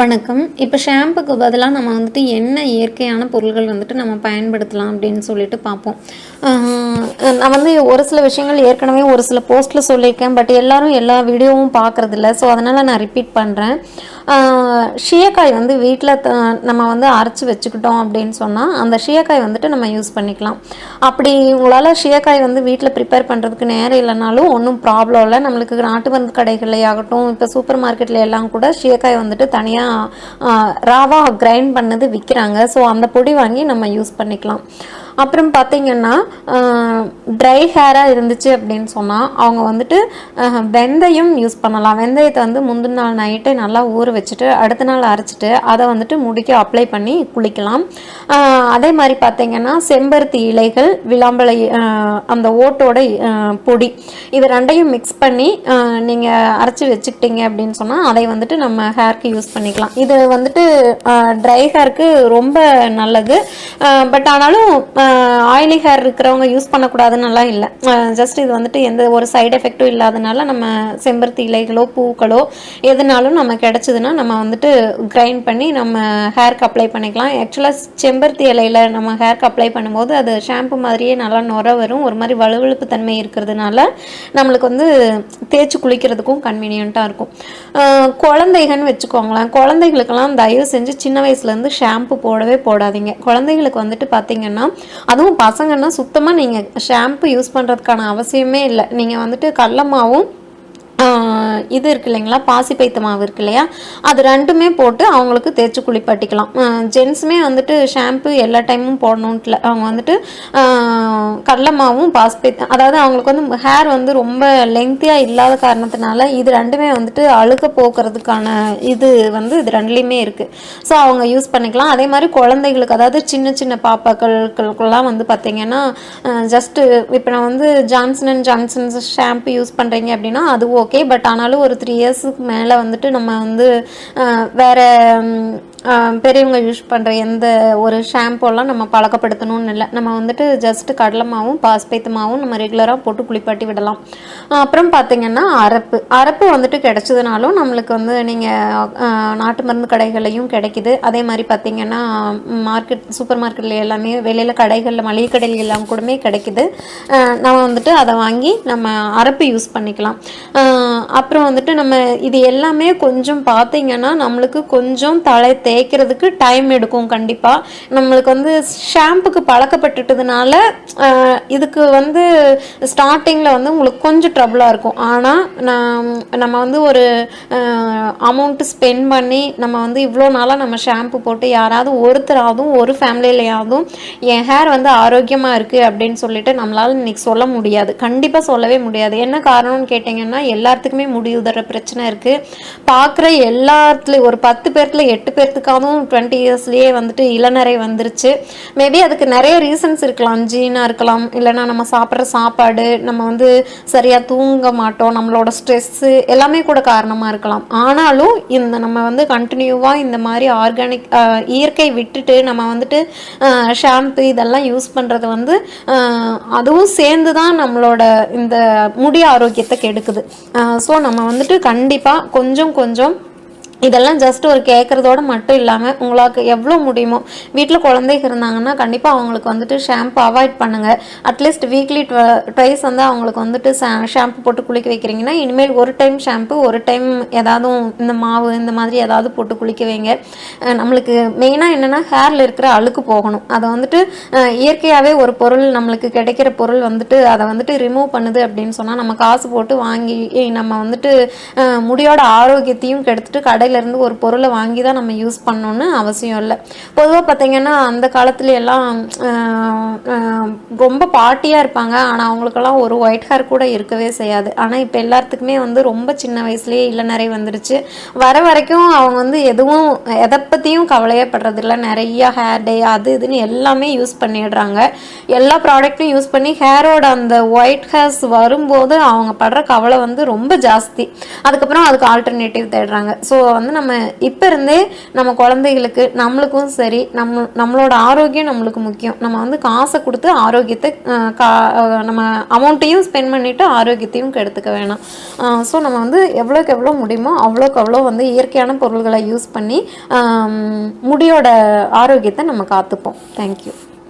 வணக்கம். இப்போ ஷாம்புக்கு பதிலாக நம்ம வந்துட்டு என்ன இயற்கையான பொருள்கள் வந்துட்டு நம்ம பயன்படுத்தலாம் அப்படின்னு சொல்லிட்டு பார்ப்போம். நான் வந்து ஒரு சில விஷயங்கள் ஏற்கனவே ஒரு சில போஸ்ட்டில் சொல்லியிருக்கேன் பட் எல்லாரும் எல்லா வீடியோவும் பார்க்குறதில்ல ஸோ அதனால் நான் ரிப்பீட் பண்ணுறேன் ஷியக்காய் வந்து வீட்டில் நம்ம வந்து அரைச்சி வச்சுக்கிட்டோம் அப்படின்னு சொன்னால் அந்த ஷியக்காய் வந்துட்டு நம்ம யூஸ் பண்ணிக்கலாம். அப்படி உங்களால் ஷியக்காய் வந்து வீட்டில் ப்ரிப்பேர் பண்ணுறதுக்கு நேரம் இல்லைனாலும் ஒன்றும் ப்ராப்ளம் இல்லை. நம்மளுக்கு நாட்டு மருந்து கடைகளில் ஆகட்டும் இப்போ சூப்பர் மார்க்கெட்டில் எல்லாம் கூட ஷியக்காய் வந்துட்டு தனியாக ராவாக கிரைண்ட் பண்ணது விற்கிறாங்க ஸோ அந்த பொடி வாங்கி நம்ம யூஸ் பண்ணிக்கலாம். அப்புறம் பார்த்தீங்கன்னா ட்ரை ஹேராக இருந்துச்சு அப்படின்னு சொன்னால் அவங்க வந்துட்டு வெந்தயம் யூஸ் பண்ணலாம். வெந்தயத்தை வந்து முந்தின நாள் நைட்டே நல்லா ஊற வச்சுட்டு அடுத்த நாள் அரைச்சிட்டு அதை வந்துட்டு முடிக்க அப்ளை பண்ணி குளிக்கலாம். அதே மாதிரி பார்த்தீங்கன்னா செம்பருத்தி இலைகள் விளாம்பலை அந்த ஓட்டோட பொடி. இது ரெண்டையும் மிக்ஸ் பண்ணி நீங்கள் அரைச்சி வச்சுக்கிட்டீங்க அப்படின்னு சொன்னால் அதை வந்துட்டு நம்ம ஹேர்க்கு யூஸ் பண்ணிக்கலாம். இது வந்துட்டு ட்ரை ஹேர்க்கு ரொம்ப நல்லது. பட் ஆனாலும் Oh. ஆயிலி ஹேர் இருக்கிறவங்க யூஸ் பண்ணக்கூடாதுன்னுலாம் இல்லை. ஜஸ்ட் இது வந்துட்டு எந்த ஒரு சைடு எஃபெக்ட்டும் இல்லாதனால நம்ம செம்பருத்தி இலைகளோ பூக்களோ எதுனாலும் நம்ம கிடச்சிதுன்னா நம்ம வந்துட்டு கிரைண்ட் பண்ணி நம்ம ஹேருக்கு அப்ளை பண்ணிக்கலாம். ஆக்சுவலாக செம்பருத்தி இலையில் நம்ம ஹேர்க்கு அப்ளை பண்ணும்போது அது ஷாம்பு மாதிரியே நல்லா நுர வரும். ஒரு மாதிரி வழுவழுப்பு தன்மை இருக்கிறதுனால நம்மளுக்கு வந்து தேய்ச்சி குளிக்கிறதுக்கும் கன்வீனியண்ட்டாக இருக்கும். குழந்தைகள்னு வச்சுக்கோங்களேன். குழந்தைகளுக்கெல்லாம் தயவு செஞ்சு சின்ன வயசுலேருந்து ஷாம்பு போடவே போடாதீங்க. குழந்தைகளுக்கு வந்துட்டு பார்த்தீங்கன்னா அதுவும் பசங்கன்னா சுத்தமாக நீங்கள் ஷாம்பு யூஸ் பண்ணுறதுக்கான அவசியமே இல்லை. நீங்கள் வந்துட்டு கடல மாவும் இது இருக்கு இல்லைங்களா? பாசிப்பைத்த மாவு இருக்கு இல்லையா? அது ரெண்டுமே போட்டு அவங்களுக்கு தேய்ச்சி குளிப்பாட்டிக்கலாம். ஜென்ஸுமே வந்துட்டு ஷாம்பு எல்லா டைமும் போடணுன்ட்டு அவங்க வந்துட்டு ஆஹ் கடலை மாவும் பாசிப்பைத்த அதாவது அவங்களுக்கு வந்து ஹேர் வந்து ரொம்ப லெங்க்தியாக இல்லாத காரணத்தினால இது ரெண்டுமே வந்துட்டு அழுக போக்குறதுக்கான இது வந்து இது ரெண்டுலேயுமே இருக்குது ஸோ அவங்க யூஸ் பண்ணிக்கலாம். அதே மாதிரி குழந்தைகளுக்கு அதாவது சின்ன சின்ன பாப்பாக்களுக்கெல்லாம் வந்து பார்த்தீங்கன்னா ஜஸ்ட்டு இப்போ நான் வந்து Johnson and Johnson shampoo use பண்ணுறீங்க அப்படின்னா அது ஓகே. பட் ஆனாலும் ஒரு த்ரீ இயர்ஸுக்கு மேலே வந்துட்டு நம்ம வந்து வேறு வேற பெரியவங்க யூஸ் பண்ணுற எந்த ஒரு ஷாம்புலாம் நம்ம பழக்கப்படுத்தணும்னு இல்லை. நம்ம வந்துட்டு ஜஸ்ட் கடலை மாவும் பாஸ்பேத்து மாவும் நம்ம ரெகுலராக போட்டு குளிப்பாட்டி விடலாம். அப்புறம் பார்த்திங்கன்னா அரப்பு. அரப்பு வந்துட்டு கிடைச்சதுனாலும் நம்மளுக்கு வந்து நீங்கள் நாட்டு மருந்து கடைகள்லையும் கிடைக்குது. அதே மாதிரி பார்த்திங்கன்னா மார்க்கெட் சூப்பர் மார்க்கெட்டில் எல்லாமே வெளியில் கடைகளில் மளிகை கடைகள் எல்லாம் கூடமே கிடைக்குது. நம்ம வந்துட்டு அதை வாங்கி நம்ம அரப்பு யூஸ் பண்ணிக்கலாம். அப்புறம் வந்துட்டு நம்ம இது எல்லாமே கொஞ்சம் பார்த்தீங்கன்னா நம்மளுக்கு கொஞ்சம் தலை தேய்க்கிறதுக்கு டைம் எடுக்கும் கண்டிப்பாக நம்மளுக்கு வந்து ஷாம்புக்கு பழக்கப்பட்டுட்டதுனால இதுக்கு வந்து ஸ்டார்டிங்கில் வந்து உங்களுக்கு கொஞ்சம் ட்ரபுளாக இருக்கும். ஆனால் நான் நம்ம வந்து ஒரு அமௌண்ட்டு ஸ்பெண்ட் பண்ணி நம்ம வந்து இவ்வளோ நாளாக நம்ம ஷாம்பு போட்டு யாராவது ஒருத்தராவதும் ஒரு ஃபேமிலியிலையாவதும் என் ஹேர் வந்து ஆரோக்கியமாக இருக்குது அப்படின்னு சொல்லிட்டு நம்மளால் இன்னைக்கு சொல்ல முடியாது. கண்டிப்பாக சொல்லவே முடியாது. என்ன காரணம்னு கேட்டிங்கன்னா எல்லாத்துக்குமே முடி உதற பிரச்சனை இருக்குது பார்க்குற எல்லாத்துலேயும் ஒரு பத்து பேர்த்துல எட்டு பேர்த்துக்காகவும் டுவெண்ட்டி இயர்ஸ்லேயே வந்துட்டு இளநரை வந்துருச்சு. மேபி அதுக்கு நிறைய ரீசன்ஸ் இருக்கலாம். ஜீனாக இருக்கலாம். இல்லைன்னா நம்ம சாப்பிட்ற சாப்பாடு நம்ம வந்து சரியாக தூங்க மாட்டோம் நம்மளோட ஸ்ட்ரெஸ்ஸு எல்லாமே கூட காரணமாக இருக்கலாம். ஆனாலும் இந்த நம்ம வந்து கண்டினியூவாக இந்த மாதிரி ஆர்கானிக் இயற்கை விட்டுட்டு நம்ம வந்துட்டு ஷாம்பு இதெல்லாம் யூஸ் பண்ணுறது வந்து அதுவும் சேர்ந்து தான் நம்மளோட இந்த முடி ஆரோக்கியத்தை கெடுக்குது. ஸோ நம்ம வந்துட்டு கண்டிப்பாக கொஞ்சம் கொஞ்சம் இதெல்லாம் ஜஸ்ட் ஒரு கேட்குறதோட மட்டும் இல்லாமல் உங்களுக்கு எவ்வளோ முடியுமோ வீட்டில் குழந்தைங்க இருந்தாங்கன்னா கண்டிப்பாக அவங்களுக்கு வந்துட்டு ஷாம்பு அவாய்ட் பண்ணுங்கள் அட்லீஸ்ட் வீக்லி ட்வைஸ் வந்து அவங்களுக்கு வந்துட்டு ஷாம்பு போட்டு குளிக்க வைக்கிறீங்கன்னா இனிமேல் ஒரு டைம் ஷாம்பு ஒரு டைம் ஏதாவது இந்த மாவு இந்த மாதிரி ஏதாவது போட்டு குளிக்க வைங்க. நம்மளுக்கு மெயினாக என்னென்னா ஹேரில் இருக்கிற அழுக்கு போகணும். அதை வந்துட்டு இயற்கையாகவே ஒரு பொருள் நம்மளுக்கு கிடைக்கிற பொருள் வந்துட்டு அதை வந்துட்டு ரிமூவ் பண்ணுது அப்படின்னு சொன்னால் நம்ம காசு போட்டு வாங்கி நம்ம வந்துட்டு முடியோட ஆரோக்கியத்தையும் கெடுத்துட்டு கடை இருந்து ஒரு பொருளை வாங்கி தான் நம்ம யூஸ் பண்ணணுன்னு அவசியம் இல்லை. பொதுவாக பார்த்தீங்கன்னா அந்த காலத்துல எல்லாம் ரொம்ப பாட்டியாக இருப்பாங்க. ஆனால் அவங்களுக்கெல்லாம் ஒரு ஒயிட் ஹேர் கூட இருக்கவே செய்யாது. ஆனால் இப்போ எல்லாத்துக்குமே வந்து ரொம்ப சின்ன வயசுலேயே இல்லை நிறைய வந்துருச்சு. வர வரைக்கும் அவங்க வந்து எதுவும் எதை பற்றியும் கவலையப்படுறதில்ல. நிறைய ஹேர் டே அது இதுன்னு எல்லாமே யூஸ் பண்ணிடுறாங்க. எல்லா ப்ராடக்ட்டும் யூஸ் பண்ணி ஹேரோட அந்த ஒயிட் ஹேர்ஸ் வரும்போது அவங்க படுற கவலை வந்து ரொம்ப ஜாஸ்தி. அதுக்கப்புறம் அதுக்கு ஆல்டர்னேட்டிவ் தேடுறாங்க. ஸோ வந்து நம்ம இப்போ இருந்தே நம்ம குழந்தைகளுக்கு நம்மளுக்கும் சரி நம்ம நம்மளோட ஆரோக்கியம் நம்மளுக்கு முக்கியம். நம்ம வந்து காசை கொடுத்து ஆரோக்கியத்தை கா நம்ம அமௌண்ட்டையும் ஸ்பெண்ட் பண்ணிவிட்டு ஆரோக்கியத்தையும் கெடுத்துக்க வேணாம். ஸோ நம்ம வந்து எவ்வளோக்கு எவ்வளோ முடியுமோ அவ்வளோக்கு அவ்வளோ வந்து இயற்கையான பொருள்களை யூஸ் பண்ணி முடியோட ஆரோக்கியத்தை நம்ம காத்துப்போம். தேங்க்யூ